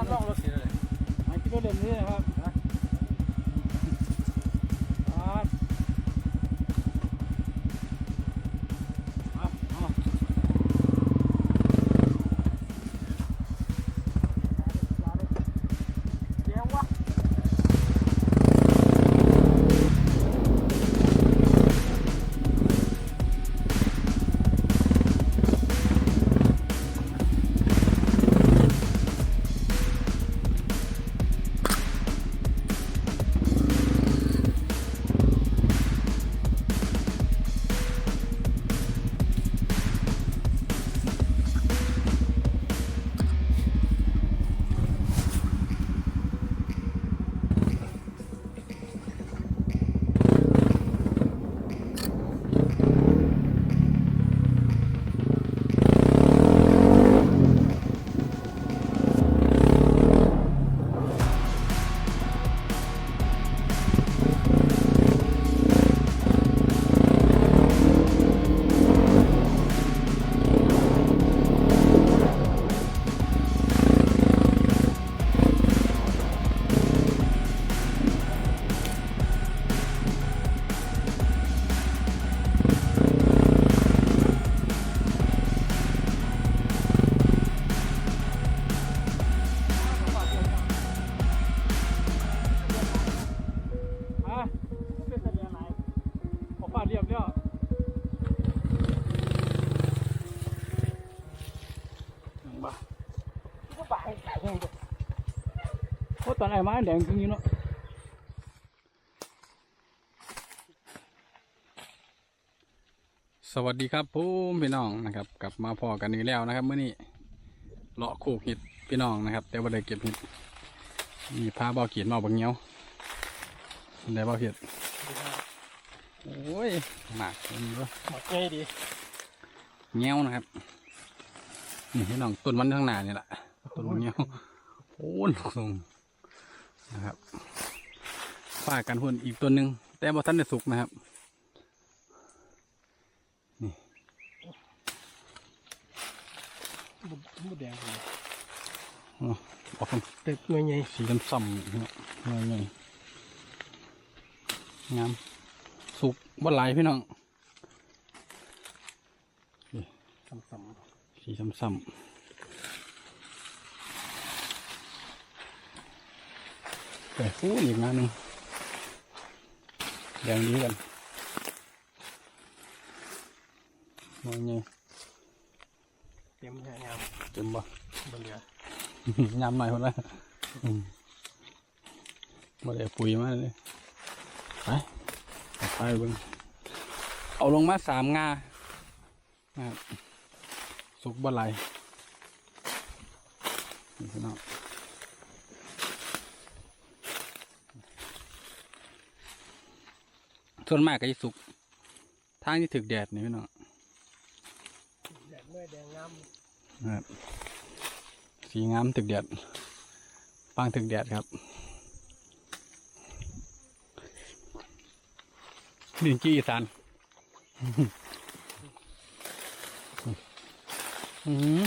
ข้ามร่องรถเสียเลยไอ้ที่รถเล่นนี้นะครับ ก็ไปไก่ยังบ่เพราะตอนไอ้ไม้แดงจริงๆเนาะสวัสดีครับผมพี่น้องนะครับ กลับมาพอกันอีกแล้วนะครับเมื่อนี้เลาะคูกเห็ดพี่น้องนะครับ แต่ว่าได้เก็บเห็ดมีพาเบาเขียนมาบางเงี้ยวได้เบาเห็ดโอ้ยหมากมันก็หมักง่ายดีเงี้ยวนะครับนี่พี่น้องต้นมันข้างหน้านี่แหละ ต้นมันเงี้ยวโอ้ยสูงนะครับฝ้ากันหุ่นอีกตัวหนึ่งแต่บ่ทันได้สุกนะครับมดแดงเลยอ๋อออกเป็นแต่หน่วยใหญ่สีดำซ้ำเนี่ยงามไงงามสุกบ่หลายพี่น้องซ้ำสีซ้ำซ้ แต่ฟูอีกงานหนึ่งแดงดีกันมองไงๆเต็มแค่งามเต็มบ่บนเรือยำหน่อยคนละอืมบ่ได้ปุ๋ยมาเลยไปเอาไปเบิ่งเอาลงมาสามงานะครับสุกบ่ไหลายนี่พี่น้อง ส่วนมากก็จะสุกทางที่ถึกแดดนี่พี่น้องแดดเมื่อแดงงามนะครับสีงามถึกแดดฟางถึกแดดครับดินกี้อีสานอืม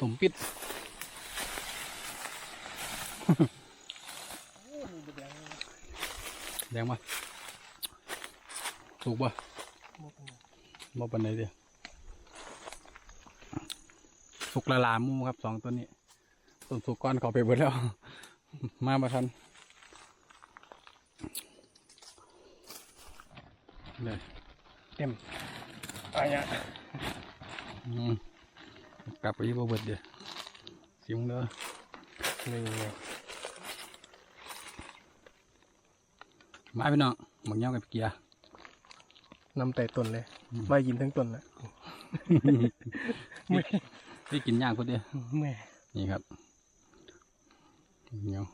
สมปิด โอ้มีบดแดง แดงปะสุกปะหมดเลยบ่ปันไหนเดียวสุกละลาหมูครับสองตัวนี้ต้นสุกก้อนเขาไปหมดแล้ว มาบ่ทันเลยเต็มอะไรอะอืมกลับไปที่บ่เบิดเดียวสิมงเด้อนี่ไง มาพี่น้องบังเงี้ยวกับเกียร์น้ำไต่ต้นเลยใบยินทั้งต้นเลยได้กินย่างคนเดียวแม่นี่ครับบักเงี้ยว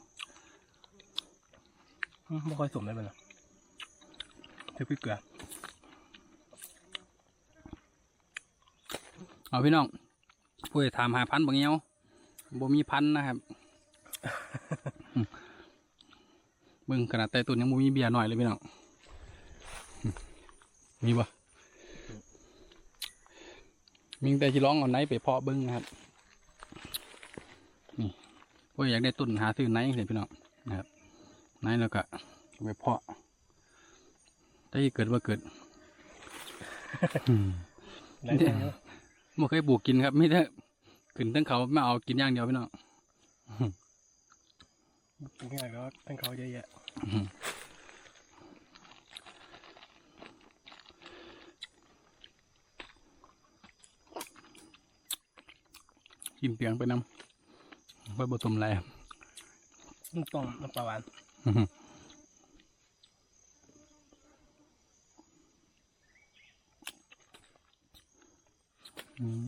ไม่ค่อยสมได้เป็นหรอเทพริกเกลือเอาพี่น้องผู้ใดถามหาพันธุ์บังเงี้ยวบ่มีพันธุ์นะครับ เบิ่งขนาดไต่ตุนยังบ่มีเบียร์หน่อยเลยพี่น้องมีบ่มีแต่ที่ร้องเอาไหนไปเพาะเบิ่งนะครับโอ้ยอยากได้ต้นหาซื้อไหนเห็นพี่น้องนะครับไหนแล้วก็เอาไปเพาะได้เกิดว่าเกิดอืมหลายคนเนอะไม่เคยปลูกกินครับไม่ได้ขึ้นตั้งเขาไม่เอากินอย่างเดียวพี่น้อง กินง่ายแล้วทั้งเขาเยอะแยะกินเปียงไปน้ำไว้บสมอะไรน้ำต้มน้ำปลาหวานอืม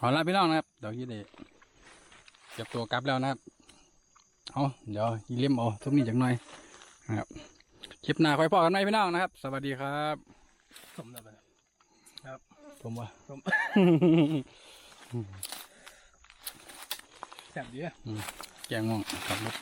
เอาละพี่น้องนะครับเดี๋ยวยี่เดเก็บตัวกลับแล้วนะครับเอาเดี๋ยวยีเลี่ยมเอาทุกนี้จักหน่อยนะครับคลิปหน้าคอยพอกันไหมพี่น้องนะครับ สวัสดีครับสมน้ำมันครับผมว่าสมแซ่บดีอะแกงง่วงขับรถ